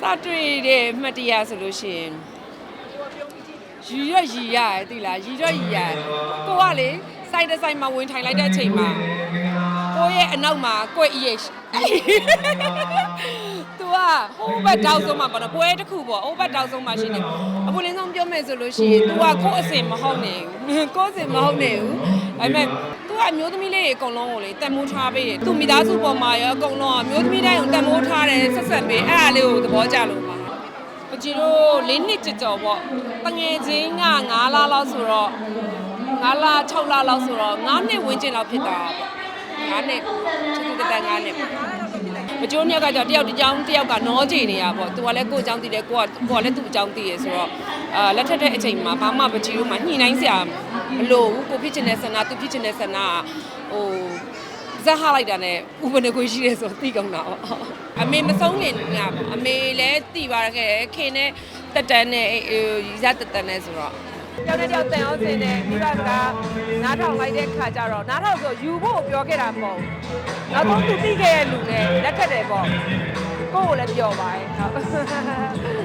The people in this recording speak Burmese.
စတွေ့တဲ့မှတ်တရဆိုလို့ရှိရင်ရီရရီရတယ်သိလားရီရရီရတယ်ကိုကလေစိုက်တဲ့စိုက်မှာဝင်ထိုင်လိုက်တဲ့အချိန်မှာကိုရဲ့အနောက်မှာကိုယ့် EH သူကဟိုဘက်တောက်ဆုံးမှာပေါ့နော်ပွဲတစ်ခုပေါ့ဟိုဘက်တောက်ဆုံးမှာရှိနေအပူလင်းဆုံးပြောမယ်ဆိုလို့ရှိရင် तू ကကိုယ့်အစင်မဟုတ်နေဘူးကိုယ့်အစင်မဟုတ်နေဘူးဒါပေမဲ့ သူကအမျိုးသမီးလေးတွေအကုန်လုံးကိုလေတန်မိုးထားပေးတယ်သူမိသားစုပေါ်မှာရောအကုန်လုံးကအမျိုးသမီးတိုင်းကိုတန်မိုးထားတယ်ဆက်ဆက်ပေးအဲ့ဒါလေးကိုသဘောကျလို့ပါပကြီးတို့၄နှစ်ကြကြော်ပေါ့တငယ်ချင်းက9လလောက်ဆိုတော့9လ6လလောက်ဆိုတော့9နှစ်ဝန်းကျင်လောက်ဖြစ်တာပေါ့9နှစ်ချစ်သူတန်9နှစ်မကျိုးမြတ်ကကြောင့်တယောက်တစ်ကြောင်းတယောက်ကနောကြည်နေရပေါ့သူကလည်းကိုယ့်အကြောင်းသိတယ်ကိုကကိုကလည်းသူ့အကြောင်းသိရဆိုတော့အာလက်ထက်တဲ့အချိန်မှာဘာမှပကြီးတို့မှညှိနှိုင်းစရာ မလိုဘူးကိုဖြစ်ချင်တဲ့ဆန္ဒသူဖြစ်ချင်တဲ့ဆန္ဒကဟိုဇက်ဟလိုက်တာနဲ့ဥပနေကိုရှိရဲဆိုသိကောင်းတာပေါ့အမေမဆုံးနေငါပေါ့အမေလည်းသိပါခဲ့ခင်နဲ့တက်တန်းနဲ့ရီစားတက်တန်းနဲ့ဆိုတော့ယောက်နဲ့ယောက်တန်အောင်စင်တယ်မိဘကနားထောင်လိုက်တဲ့ခါကျတော့နားထောင်ဆိုယူဖို့ပြောခဲ့တာမဟုတ်ဘူးနောက်ဆုံးသူသိခဲ့တဲ့လူနဲ့လက်ထက်တယ်ပေါ့ကိုယ့်ကိုလည်းပြောပါရဲ့ဟုတ်